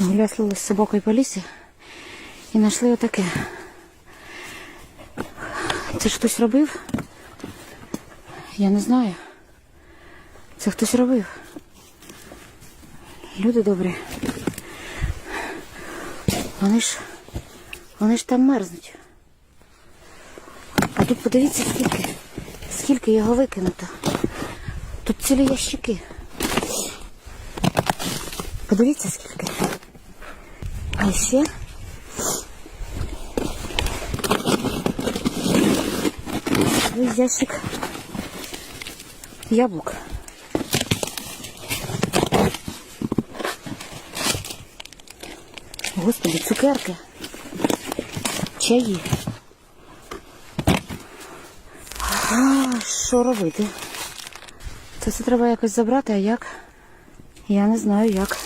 Гулясли з собакою по лісі і знайшли отаке. Це ж хтось робив? Я не знаю. Це хтось робив. Люди добрі. Вони ж. Вони ж там мерзнуть. А тут подивіться, скільки. Скільки його викинуто. Тут цілі ящики. Подивіться, скільки. А ще. Ящик яблук. Господи, цукерки. Чаї. А, що робити? Це все треба якось забрати, а як? Я не знаю як.